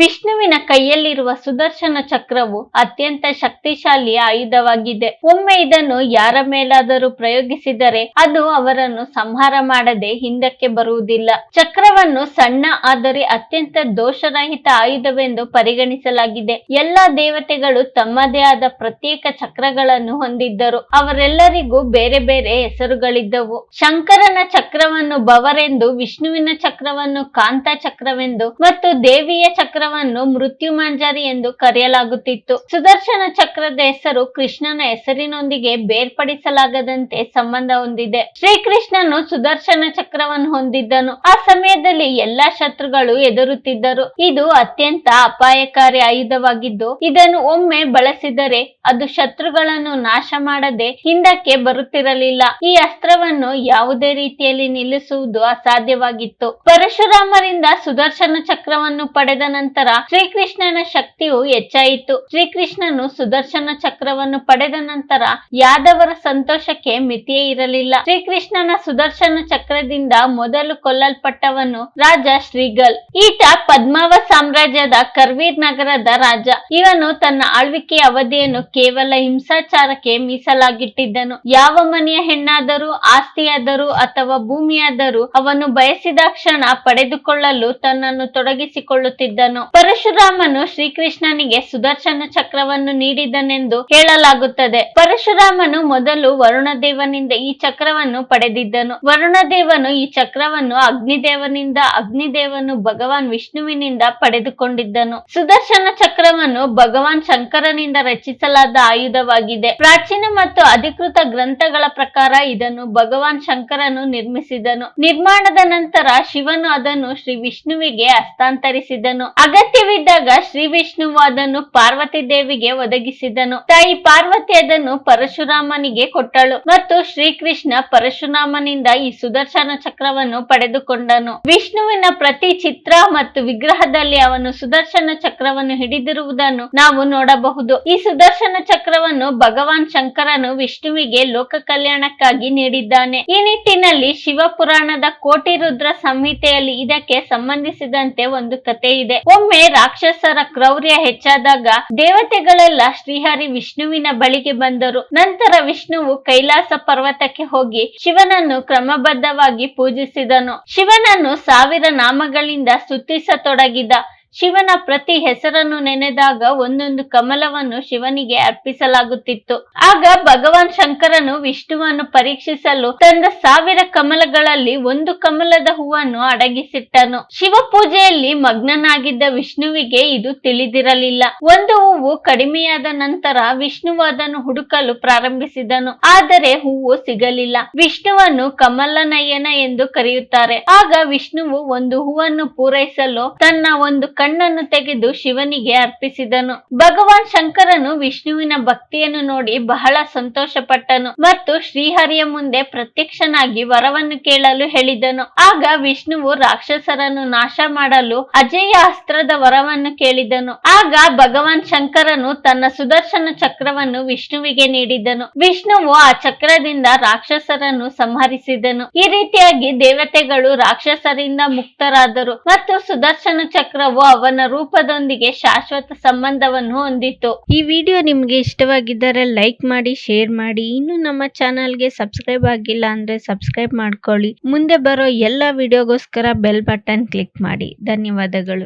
ವಿಷ್ಣುವಿನ ಕೈಯಲ್ಲಿರುವ ಸುದರ್ಶನ ಚಕ್ರವು ಅತ್ಯಂತ ಶಕ್ತಿಶಾಲಿ ಆಯುಧವಾಗಿದೆ. ಒಮ್ಮೆ ಇದನ್ನು ಯಾರ ಮೇಲಾದರೂ ಪ್ರಯೋಗಿಸಿದರೆ ಅದು ಅವರನ್ನು ಸಂಹಾರ ಮಾಡದೆ ಹಿಂದಕ್ಕೆ ಬರುವುದಿಲ್ಲ. ಚಕ್ರವನ್ನು ಸಣ್ಣ ಆದರೆ ಅತ್ಯಂತ ದೋಷರಹಿತ ಆಯುಧವೆಂದು ಪರಿಗಣಿಸಲಾಗಿದೆ. ಎಲ್ಲಾ ದೇವತೆಗಳು ತಮ್ಮದೇ ಆದ ಪ್ರತ್ಯೇಕ ಚಕ್ರಗಳನ್ನು ಹೊಂದಿದ್ದರು. ಅವರೆಲ್ಲರಿಗೂ ಬೇರೆ ಬೇರೆ ಹೆಸರುಗಳಿದ್ದವು. ಶಂಕರನ ಚಕ್ರವನ್ನು ಬವರೆಂದು ವಿಷ್ಣುವಿನ ಚಕ್ರವನ್ನು ಕಾಂತ ಚಕ್ರವೆಂದು ಮತ್ತು ದೇವಿಯ ಚಕ್ರವನ್ನು ಮೃತ್ಯುಮಾಂಜರಿ ಎಂದು ಕರೆಯಲಾಗುತ್ತಿತ್ತು. ಸುದರ್ಶನ ಚಕ್ರದ ಹೆಸರು ಕೃಷ್ಣನ ಹೆಸರಿನೊಂದಿಗೆ ಬೇರ್ಪಡಿಸಲಾಗದಂತೆ ಸಂಬಂಧ ಹೊಂದಿದೆ. ಶ್ರೀಕೃಷ್ಣನು ಸುದರ್ಶನ ಚಕ್ರವನ್ನು ಹೊಂದಿದ್ದನು. ಆ ಸಮಯದಲ್ಲಿ ಎಲ್ಲಾ ಶತ್ರುಗಳು ಎದುರುತ್ತಿದ್ದರು ಇದು ಅತ್ಯಂತ ಅಪಾಯಕಾರಿ ಆಯುಧವಾಗಿದ್ದು, ಇದನ್ನು ಒಮ್ಮೆ ಬಳಸಿದರೆ ಅದು ಶತ್ರುಗಳನ್ನು ನಾಶ ಮಾಡದೆ ಹಿಂದಕ್ಕೆ ಬರುತ್ತಿರಲಿಲ್ಲ. ಈ ಅಸ್ತ್ರವನ್ನು ಯಾವುದೇ ರೀತಿಯಲ್ಲಿ ನಿಲ್ಲಿಸುವುದು ಅಸಾಧ್ಯವಾಗಿತ್ತು. ಪರಶುರಾಮರಿಂದ ಸುದರ್ಶನ ಚಕ್ರವನ್ನು ಪಡೆದ ನಂತರ ಶ್ರೀಕೃಷ್ಣನ ಶಕ್ತಿಯು ಹೆಚ್ಚಾಯಿತು. ಶ್ರೀಕೃಷ್ಣನು ಸುದರ್ಶನ ಚಕ್ರವನ್ನು ಪಡೆದ ನಂತರ ಯಾದವರ ಸಂತೋಷಕ್ಕೆ ಮಿತಿಯೇ ಇರಲಿಲ್ಲ. ಶ್ರೀಕೃಷ್ಣನ ಸುದರ್ಶನ ಚಕ್ರದಿಂದ ಮೊದಲು ಕೊಲ್ಲಲ್ಪಟ್ಟವನು ರಾಜ ಶ್ರೀಗಲ್. ಈತ ಪದ್ಮಾವ ಸಾಮ್ರಾಜ್ಯದ ಕರ್ವೀರ್ ನಗರದ ರಾಜ. ಇವನು ತನ್ನ ಆಳ್ವಿಕೆಯ ಅವಧಿಯನ್ನು ಕೇವಲ ಹಿಂಸಾಚಾರಕ್ಕೆ ಮೀಸಲಾಗಿಟ್ಟಿದ್ದನು. ಯಾವ ಮನೆಯ ಹೆಣ್ಣಾದರೂ, ಆಸ್ತಿಯಾದರೂ ಅಥವಾ ಭೂಮಿಯಾದರೂ ಅವನು ಬಯಸಿದ ಕ್ಷಣ ಪಡೆದುಕೊಳ್ಳಲು ತನ್ನನ್ನು ತೊಡಗಿಸಿಕೊಳ್ಳುತ್ತಿದ್ದನು. ಪರಶುರಾಮನು ಶ್ರೀಕೃಷ್ಣನಿಗೆ ಸುದರ್ಶನ ಚಕ್ರವನ್ನು ನೀಡಿದನೆಂದು ಹೇಳಲಾಗುತ್ತದೆ. ಪರಶುರಾಮನು ಮೊದಲು ವರುಣದೇವನಿಂದ ಈ ಚಕ್ರವನ್ನು ಪಡೆದಿದ್ದನು. ವರುಣದೇವನು ಈ ಚಕ್ರವನ್ನು ಅಗ್ನಿದೇವನಿಂದ ಅಗ್ನಿದೇವನು ಭಗವಾನ್ ವಿಷ್ಣುವಿನಿಂದ ಪಡೆದುಕೊಂಡಿದ್ದನು. ಸುದರ್ಶನ ಚಕ್ರವನ್ನು ಭಗವಾನ್ ಶಂಕರನಿಂದ ರಚಿಸಲಾದ ಆಯುಧವಾಗಿದೆ. ಪ್ರಾಚೀನ ಮತ್ತು ಅಧಿಕೃತ ಗ್ರಂಥಗಳ ಪ್ರಕಾರ ಇದನ್ನು ಭಗವಾನ್ ಶಂಕರನು ನಿರ್ಮಿಸಿದನು. ನಿರ್ಮಾಣದ ನಂತರ ಶಿವನು ಅದನ್ನು ಶ್ರೀ ವಿಷ್ಣುವಿಗೆ ಹಸ್ತಾಂತರಿಸಿದನು. ಅಗತ್ಯವಿದ್ದಾಗ ಶ್ರೀ ವಿಷ್ಣುವು ಅದನ್ನು ಪಾರ್ವತಿ ದೇವಿಗೆ ಒದಗಿಸಿದನು. ತಾಯಿ ಪಾರ್ವತಿ ಅದನ್ನು ಪರಶುರಾಮನಿಗೆ ಕೊಟ್ಟಳು ಮತ್ತು ಶ್ರೀಕೃಷ್ಣ ಪರಶುರಾಮನಿಂದ ಈ ಸುದರ್ಶನ ಚಕ್ರವನ್ನು ಪಡೆದುಕೊಂಡನು. ವಿಷ್ಣುವಿನ ಪ್ರತಿ ಚಿತ್ರ ಮತ್ತು ವಿಗ್ರಹದಲ್ಲಿ ಅವನು ಸುದರ್ಶನ ಚಕ್ರವನ್ನು ಹಿಡಿದಿರುವುದನ್ನು ನಾವು ನೋಡಬಹುದು. ಈ ಸುದರ್ಶನ ಚಕ್ರವನ್ನು ಭಗವಾನ್ ಶಂಕರನು ವಿಷ್ಣುವಿಗೆ ಲೋಕ ಕಲ್ಯಾಣಕ್ಕಾಗಿ ನೀಡಿದ್ದಾನೆ. ಈ ನಿಟ್ಟಿನಲ್ಲಿ ಶಿವಪುರಾಣದ ಕೋಟಿ ರುದ್ರ ಸಂಹಿತೆಯಲ್ಲಿ ಇದಕ್ಕೆ ಸಂಬಂಧಿಸಿದಂತೆ ಒಂದು ಕಥೆ ಇದೆ ಒಮ್ಮೆ ರಾಕ್ಷಸರ ಕ್ರೌರ್ಯ ಹೆಚ್ಚಾದಾಗ ದೇವತೆಗಳೆಲ್ಲ ಶ್ರೀಹರಿ ವಿಷ್ಣುವಿನ ಬಳಿಗೆ ಬಂದರು. ನಂತರ ವಿಷ್ಣುವು ಕೈಲಾಸ ಪರ್ವತಕ್ಕೆ ಹೋಗಿ ಶಿವನನ್ನು ಕ್ರಮಬದ್ಧವಾಗಿ ಪೂಜಿಸಿದನು. ಶಿವನನ್ನು ಸಾವಿರ ನಾಮಗಳಿಂದ ಸ್ತುತಿಸತೊಡಗಿದ ಶಿವನ ಪ್ರತಿ ಹೆಸರನ್ನು ನೆನೆದಾಗ ಒಂದೊಂದು ಕಮಲವನ್ನು ಶಿವನಿಗೆ ಅರ್ಪಿಸಲಾಗುತ್ತಿತ್ತು. ಆಗ ಭಗವಾನ್ ಶಂಕರನು ವಿಷ್ಣುವನ್ನು ಪರೀಕ್ಷಿಸಲು ತಂದ ಸಾವಿರ ಕಮಲಗಳಲ್ಲಿ ಒಂದು ಕಮಲದ ಹೂವನ್ನು ಅಡಗಿಸಿಟ್ಟನು. ಶಿವ ಪೂಜೆಯಲ್ಲಿ ಮಗ್ನನಾಗಿದ್ದ ವಿಷ್ಣುವಿಗೆ ಇದು ತಿಳಿದಿರಲಿಲ್ಲ. ಒಂದು ಹೂವು ಕಡಿಮೆಯಾದ ನಂತರ ಅದನ್ನು ಹುಡುಕಲು ಪ್ರಾರಂಭಿಸಿದನು. ಆದರೆ ಹೂವು ಸಿಗಲಿಲ್ಲ. ವಿಷ್ಣುವನ್ನು ಕಮಲನಯ್ಯನ ಎಂದು ಕರೆಯುತ್ತಾರೆ. ಆಗ ವಿಷ್ಣುವು ಒಂದು ಹೂವನ್ನು ಪೂರೈಸಲು ತನ್ನ ಒಂದು ಕಣ್ಣನ್ನು ತೆಗೆದು ಶಿವನಿಗೆ ಅರ್ಪಿಸಿದನು. ಭಗವಾನ್ ಶಂಕರನು ವಿಷ್ಣುವಿನ ಭಕ್ತಿಯನ್ನು ನೋಡಿ ಬಹಳ ಸಂತೋಷಪಟ್ಟನು ಮತ್ತು ಶ್ರೀಹರಿಯ ಮುಂದೆ ಪ್ರತ್ಯಕ್ಷನಾಗಿ ವರವನ್ನು ಕೇಳಲು ಹೇಳಿದನು. ಆಗ ವಿಷ್ಣುವು ರಾಕ್ಷಸರನ್ನು ನಾಶ ಮಾಡಲು ಅಜಯ ಅಸ್ತ್ರದ ವರವನ್ನು ಕೇಳಿದನು. ಆಗ ಭಗವಾನ್ ಶಂಕರನು ತನ್ನ ಸುದರ್ಶನ ಚಕ್ರವನ್ನು ವಿಷ್ಣುವಿಗೆ ನೀಡಿದನು. ವಿಷ್ಣುವು ಆ ಚಕ್ರದಿಂದ ರಾಕ್ಷಸರನ್ನು ಸಂಹರಿಸಿದನು. ಈ ರೀತಿಯಾಗಿ ದೇವತೆಗಳು ರಾಕ್ಷಸರಿಂದ ಮುಕ್ತರಾದರು ಮತ್ತು ಸುದರ್ಶನ ಚಕ್ರವು ಅವನ ರೂಪದೊಂದಿಗೆ ಶಾಶ್ವತ ಸಂಬಂಧವನ್ನು ಹೊಂದಿತ್ತು. ಈ ವಿಡಿಯೋ ನಿಮಗೆ ಇಷ್ಟವಾಗಿದ್ದರೆ ಲೈಕ್ ಮಾಡಿ, ಶೇರ್ ಮಾಡಿ. ಇನ್ನು ನಮ್ಮ ಚಾನಲ್ಗೆ ಸಬ್ಸ್ಕ್ರೈಬ್ ಆಗಿಲ್ಲ ಅಂದ್ರೆ ಸಬ್ಸ್ಕ್ರೈಬ್ ಮಾಡ್ಕೊಳ್ಳಿ. ಮುಂದೆ ಬರೋ ಎಲ್ಲ ವಿಡಿಯೋಗೋಸ್ಕರ ಬೆಲ್ ಬಟನ್ ಕ್ಲಿಕ್ ಮಾಡಿ. ಧನ್ಯವಾದಗಳು.